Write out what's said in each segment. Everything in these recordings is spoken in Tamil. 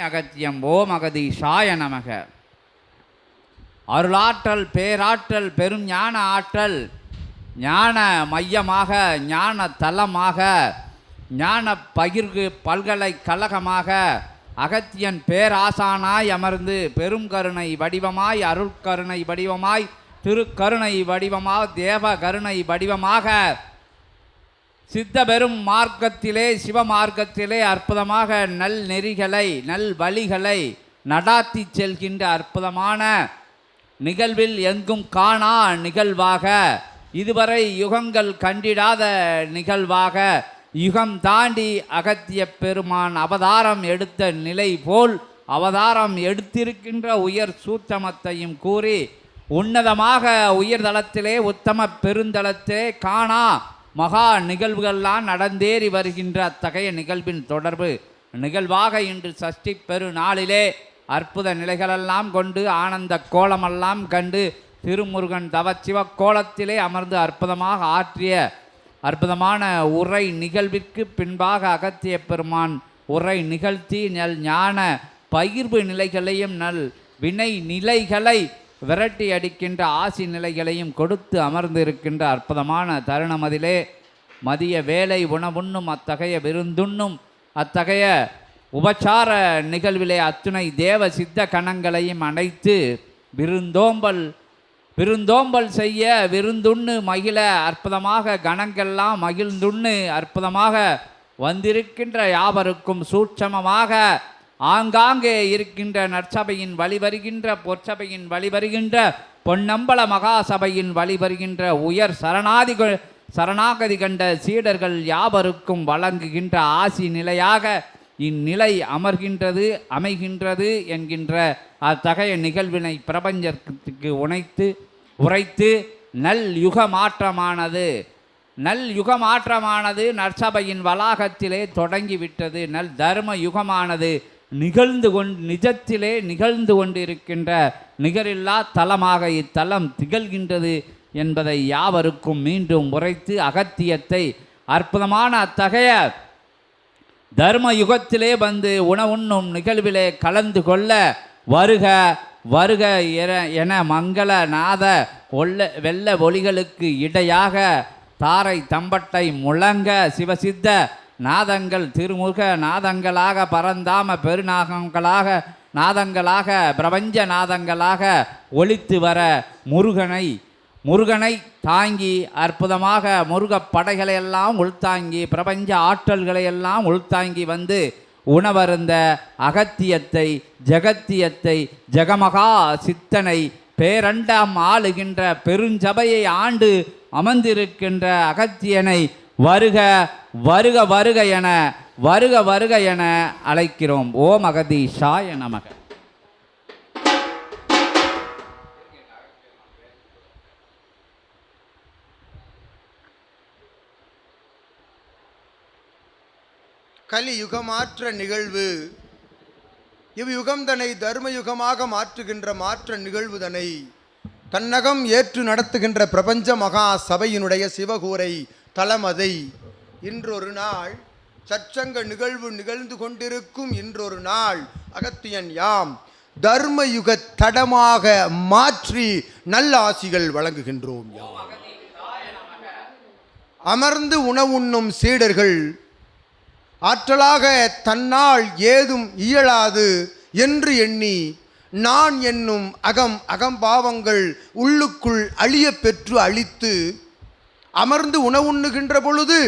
அகத்தியம் ஓம் அகதீஷாய நமக. அருளாற்றல் பேராற்றல் பெரும் ஞான ஆற்றல் ஞான மையமாக ஞான தலமாக ஞான பகிர்வு பல்கலைக்கழகமாக அகத்தியன் பேராசானாய் அமர்ந்து பெரும் கருணை வடிவமாய் அருட்கருணை வடிவமாய் திருக்கருணை வடிவமாக தேவ கருணை வடிவமாக சித்த பெரும் மார்க்கத்திலே சிவ மார்க்கத்திலே அற்புதமாக நல் நெறிகளை நல் வழிகளை நடாத்தி செல்கின்ற அற்புதமான நிகழ்வில் எங்கும் காணா நிகழ்வாக இதுவரை யுகங்கள் கண்டிடாத நிகழ்வாக யுகம் தாண்டி அகத்திய பெருமான் அவதாரம் எடுத்த நிலை போல் அவதாரம் எடுத்திருக்கின்ற உயர் சூத்தமத்தையும் கூறி உன்னதமாக உயர்தளத்திலே உத்தம பெருந்தளத்திலே காணா மகா நிகழ்வுகள்லாம் நடந்தேறி வருகின்ற அத்தகைய நிகழ்வின் தொடர்பு நிகழ்வாக இன்று சஷ்டி பெரு நாளிலே அற்புத நிலைகளெல்லாம் கொண்டு ஆனந்த கோலமெல்லாம் கண்டு திருமுருகன் தவச்சிவ கோலத்திலே அமர்ந்து அற்புதமாக ஆற்றிய அற்புதமான உரை நிகழ்விற்கு பின்பாக அகத்திய பெருமான் உரை நிகழ்த்தி நல் ஞான பகிர்வு நிலைகளையும் நல் வினை நிலைகளை விரட்டி அடிக்கின்ற ஆசி நிலைகளையும் கொடுத்து அமர்ந்திருக்கின்ற அற்புதமான தருணமதிலே மதிய வேலை உணவுண்ணும் அத்தகைய விருந்துண்ணும் அத்தகைய உபச்சார நிகழ்விலே அத்துணை தேவ சித்த கணங்களையும் அணைத்து விருந்தோம்பல் விருந்தோம்பல் செய்ய விருந்துண்ணு மகிழ அற்புதமாக கணங்கள்லாம் மகிழ்ந்துண்ணு அற்புதமாக வந்திருக்கின்ற யாவருக்கும் சூட்சமமாக ஆங்காங்கே இருக்கின்ற நற்சபையின் வழிவருகின்ற பொற்சபையின் வழிவருகின்ற பொன்னம்பல மகாசபையின் வழிவருகின்ற உயர் சரணாதிகள் சரணாகதி கண்ட சீடர்கள் யாவருக்கும் வழங்குகின்ற ஆசி நிலையாக இந்நிலை அமர்கின்றது அமைகின்றது என்கின்ற அத்தகைய நிகழ்வினை பிரபஞ்சத்துக்கு உணைத்து உரைத்து நல் யுக மாற்றமானது நல் யுக மாற்றமானது நற்சபையின் வளாகத்திலே தொடங்கிவிட்டது. நல் தர்ம யுகமானது நிகழ்ந்து கொண்டு நிஜத்திலே நிகழ்ந்து கொண்டிருக்கின்ற நிகரில்லா தலமாக இத்தலம் திகழ்கின்றது என்பதை யாவருக்கும் மீண்டும் உரைத்து அகத்தியத்தை அற்புதமான அத்தகைய தர்ம யுகத்திலே வந்து உணவுண்ணும் நிகழ்விலே கலந்து கொள்ள வருக வருக என- என மங்கள நாத ஒல்ல வெள்ள ஒளிகளுக்கு இடையாக தாரை தம்பட்டை முழங்க சிவசித்த நாதங்கள் திருமுக நாதங்களாக பரந்தாம பெருநாகங்களாக நாதங்களாக பிரபஞ்ச நாதங்களாக ஒழித்து வர முருகனை முருகனை தாங்கி அற்புதமாக முருகப் படைகளை எல்லாம் உள்தாங்கி பிரபஞ்ச ஆற்றல்களையெல்லாம் உள்தாங்கி வந்து உணவருந்த அகத்தியத்தை ஜெகத்தியத்தை ஜெகமகா சித்தனை பேரண்டம் ஆளுகின்ற பெருஞ்சபையை ஆண்டு அமர்ந்திருக்கின்ற அகத்தியனை வருக வருக வருக என வருக வருக என அழைக்கிறோம். ஓ மகதீஷாய நமக. கலியுகமாற்ற நிகழ்வு. இவ்யுகம்தனை தர்மயுகமாக மாற்றுகின்ற மாற்ற நிகழ்வுதனை. தன்னகம் ஏற்று நடத்துகின்ற பிரபஞ்ச மகா சபையினுடைய சிவகூரை தலமதை இன்றொரு நாள் சற்சங்க நிகழ்வு நிகழ்ந்து கொண்டிருக்கும் இன்றொரு நாள் அகத்தியன் யாம். தர்மயுக தடமாக மாற்றி நல்ல ஆசிகள் வழங்குகின்றோம் யாம். அமர்ந்து உணவுண்ணும் சீடர்கள் ஆற்றலாக தன்னால் ஏதும் இயலாது என்று எண்ணி நான் என்னும் அகம் அகம்பாவங்கள் உள்ளுக்குள் அழிய பெற்று அழித்து அமர்ந்து உணவுண்ணுகின்ற பொழுது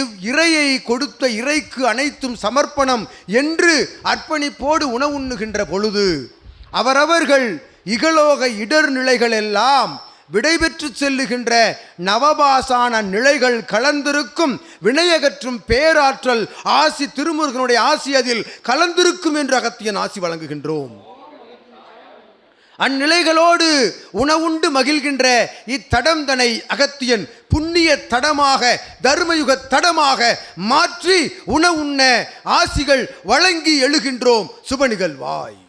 இவ் இறையை கொடுத்த இறைக்கு அனைத்தும் சமர்ப்பணம் என்று அர்ப்பணிப்போடு உணவுண்ணுகின்ற பொழுது அவரவர்கள் இகலோக இடர் நிலைகள் எல்லாம் விடைபெற்று செல்லுகின்ற நவபாசான நிலைகள் கலந்திருக்கும் வினையகற்றும் பேராற்றல் ஆசி திருமுருகனுடைய ஆசி அதில் கலந்திருக்கும் என்று அகத்தியன் ஆசி வழங்குகின்றோம். அந்நிலைகளோடு உணவுண்டு மகிழ்கின்ற இத்தடம் தனை அகத்தியன் புண்ணிய தடமாக தர்மயுக தடமாக மாற்றி உணவுண்ண ஆசிகள் வழங்கி எழுகின்றோம். சுப நிகழ்வாய்.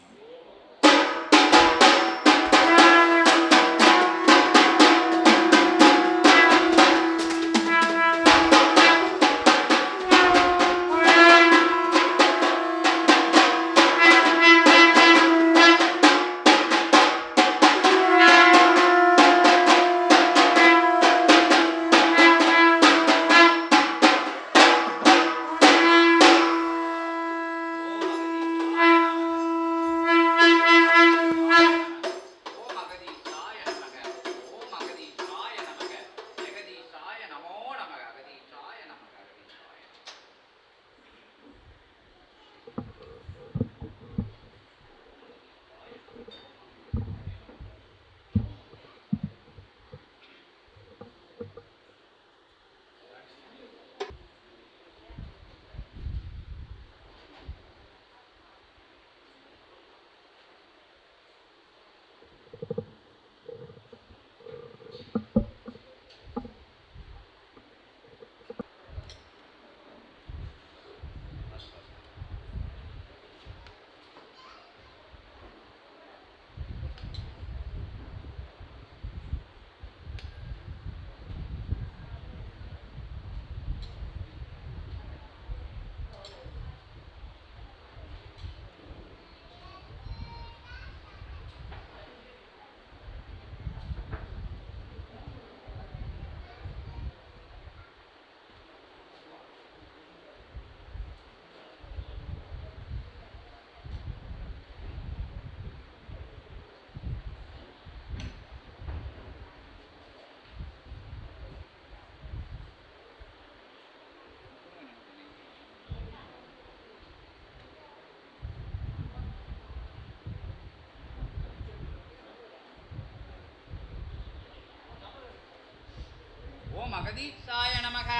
அகதீஷாய நமக.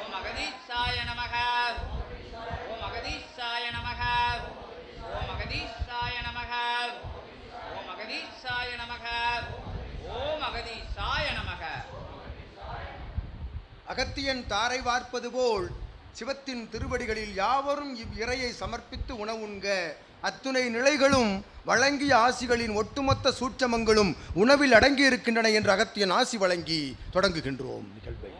ஓம் அகதீஷாய நமக. ஓம் அகதீஷாய நமக. ஓம் அகதீஷாய நமக. ஓம் அகதீஷாய நமக. ஓம் அகதீஷாய நமக. அகத்தியன் தாரை வார்ப்பது போல் சிவத்தின் திருவடிகளில் யாவரும் இவ் இறையை சமர்ப்பித்து உணவுண்க. அத்துணை நிலைகளும் வழங்கிய ஆசிகளின் ஒட்டுமொத்த சூட்சமங்களும் உணவில் அடங்கி இருக்கின்றன என்று அகத்தியன் ஆசி வழங்கி தொடங்குகின்றோம் நிகழ்வை.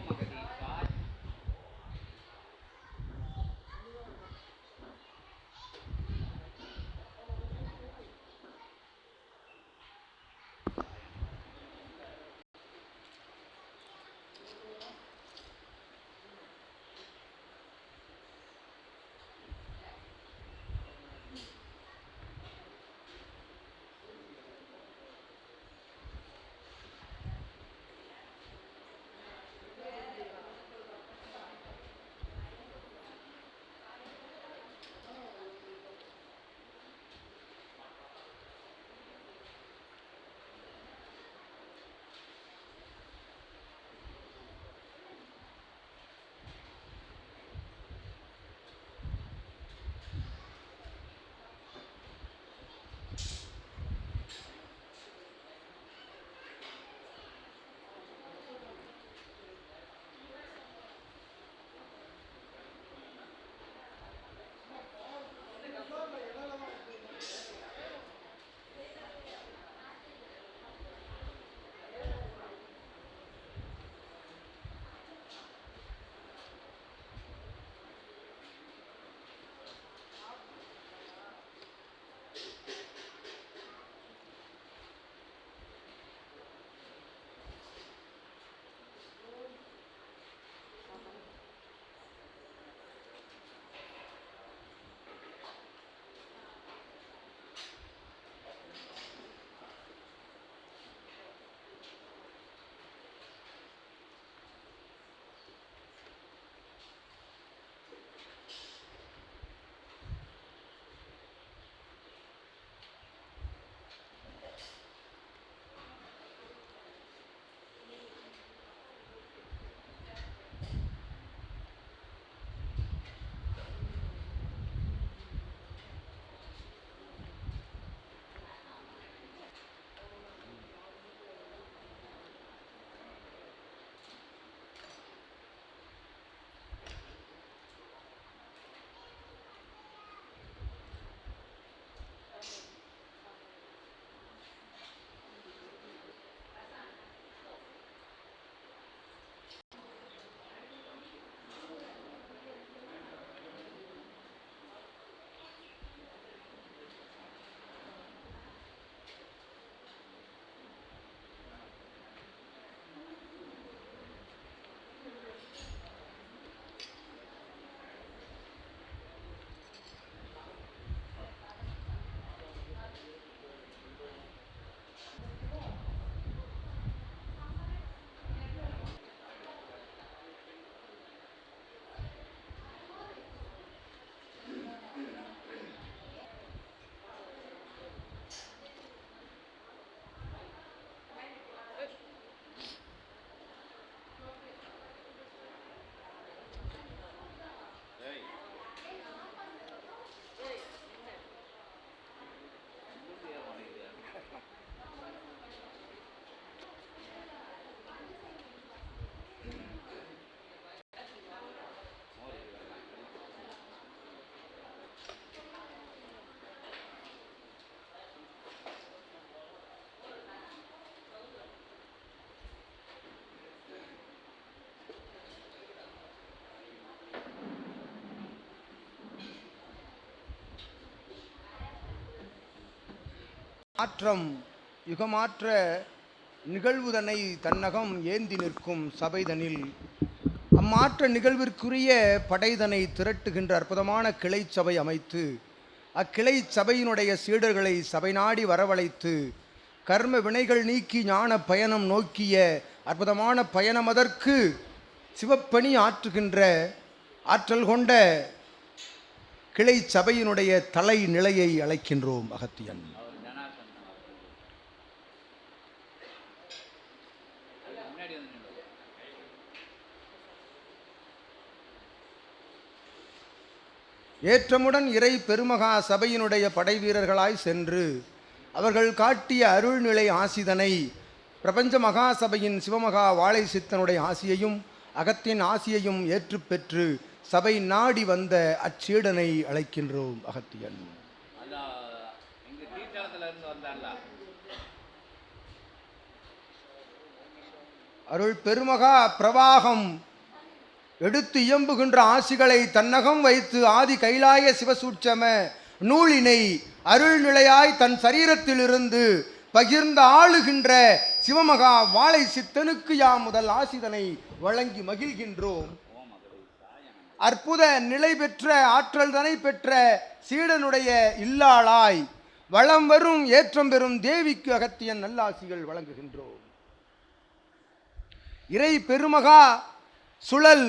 மாற்றம் யுகமாற்ற நிகழ்வுதனை தன்னகம் ஏந்தி நிற்கும் சபைதனில். அம்மாற்ற நிகழ்விற்குரிய படைதனை திரட்டுகின்ற அற்புதமான கிளை சபை அமைத்து அக்கிளை சபையினுடைய சீடர்களை சபை நாடி வரவழைத்து கர்ம வினைகள் நீக்கி ஞான பயணம் நோக்கிய அற்புதமான பயணமதற்கு சிவப்பணி ஆற்றுகின்ற ஆற்றல் கொண்ட கிளை சபையினுடைய தலை நிலையை அழைக்கின்றோம் அகத்தியன். ചെയ്തിട്ടുണ്ട് ஏற்றமுடன் இறை பெருமகா சபையினுடைய படைவீரர்களாய் சென்று அவர்கள் காட்டிய அருள்நிலை ஆசிதனை பிரபஞ்ச மகா சபையின் சிவமகா வாழை சித்தனுடைய ஆசியையும் அகத்தின் ஆசியையும் ஏற்று பெற்று சபை நாடி வந்த அச்சீடனை அழைக்கின்றோம் அகத்தியன். அருள் பெருமகா பிரவாகம். எடுத்து இயம்புகின்ற ஆசிகளை தன்னகம் வைத்து ஆதி கைலாய சிவசூட்சம நூலினை அருள்நிலையாய் தன் சரீரத்திலிருந்து பகிர்ந்து ஆளுகின்ற சிவமகா வாழை சித்தனுக்கு யாம் முதல் ஆசிதனை வழங்கி மகிழ்கின்றோம். அற்புத நிலை பெற்ற ஆற்றல் தனை பெற்ற சீடனுடைய இல்லாளாய் வளம் வரும் ஏற்றம் பெறும் தேவிக்கு அகத்தியன் நல்லாசிகள் வழங்குகின்றோம். இறை பெருமகா சுழல்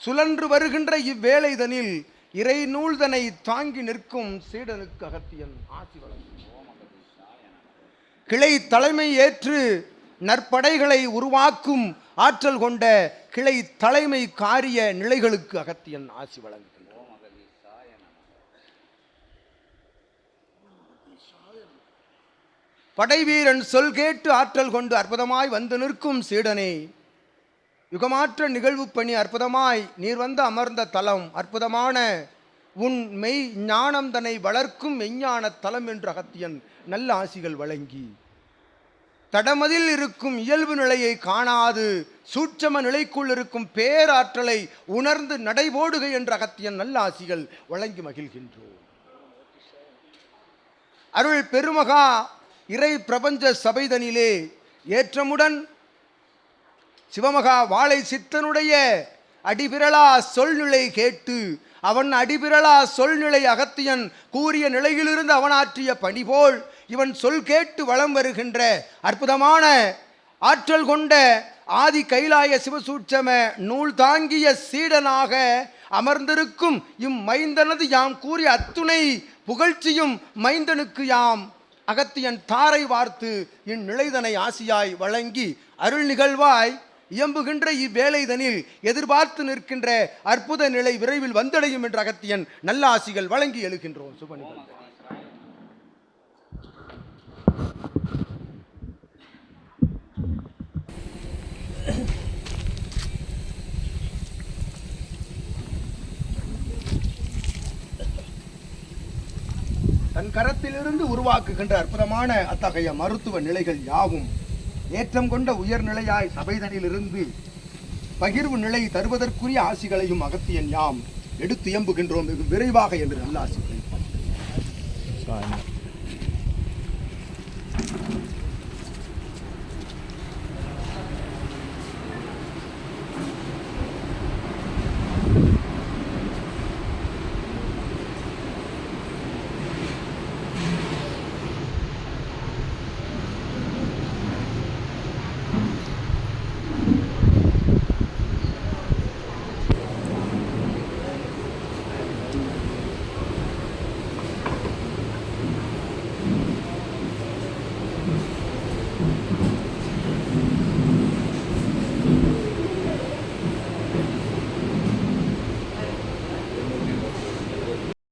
சுழன்று வருகின்ற இவ்வேளைதனில் இறை நூல்தனை தாங்கி நிற்கும் சீடனுக்கு அகத்தியன் ஆசி வழங்கும். கிளை தலைமை ஏற்று நற்படைகளை உருவாக்கும் ஆற்றல் கொண்ட கிளை தலைமை காரிய நிலைகளுக்கு அகத்தியன் ஆசி வழங்குகின்றோம் படைவீரன் சொல் கேட்டு ஆற்றல் கொண்டு அற்புதமாய் வந்து நிற்கும் சீடனே யுகமாற்ற நிகழ்வு பணி அற்புதமாய் நீர் வந்து அமர்ந்த தலம் அற்புதமான உன் மெய் ஞானம் தன்னை வளர்க்கும் மெய்ஞான தலம் என்று அகத்தியன் நல்ல ஆசிகள் வழங்கி. தடமதில் இருக்கும் இயல்பு நிலையை காணாது சூட்சம நிலைக்குள் இருக்கும் பேராற்றலை உணர்ந்து நடைபோடுக என்ற அகத்தியன் நல்ல ஆசிகள் வழங்கி மகிழ்கின்றோம். அருள் பெருமகா இறை பிரபஞ்ச சபைதனிலே ஏற்றமுடன் சிவமகா வாழை சித்தனுடைய அடிபிரளா சொல்நிலை கேட்டு அவன் அடிபிரளா சொல்நிலை அகத்தியன் கூறிய நிலையிலிருந்து அவன் ஆற்றிய பணி போல் இவன் சொல் கேட்டு வலம் வருகின்ற அற்புதமான ஆற்றல் கொண்ட ஆதி கைலாய சிவசூட்சம நூல் தாங்கிய சீடனாக அமர்ந்திருக்கும் இம்மைந்தனது யாம் கூறிய அத்துணை புகழ்ச்சியும் மைந்தனுக்கு யாம். அகத்தியன் தாரை வார்த்து இந்நிலைதனை ஆசியாய் வழங்கி அருள் நிகழ்வாய். இயம்புகின்ற இவ்வேளைதனில் எதிர்பார்த்து நிற்கின்ற அற்புத நிலை விரைவில் வந்தடையும் என்ற அகத்தியன் நல்ல ஆசிகள் வழங்கி எழுகின்றோம். சுபனி தன் கரத்திலிருந்து உருவாக்குகின்ற அற்புதமான அத்தகைய மருத்துவ நிலைகள் யாவும்? ஏற்றம் கொண்ட உயர்நிலையாய் சபைதனிலிருந்து பகிர்வு நிலை தருவதற்குரிய ஆசிகளையும் அகத்தியன் யாம் எடுத்து எம்புகின்றோம் வெகு விரைவாக என்று நல்ல ஆசிகளை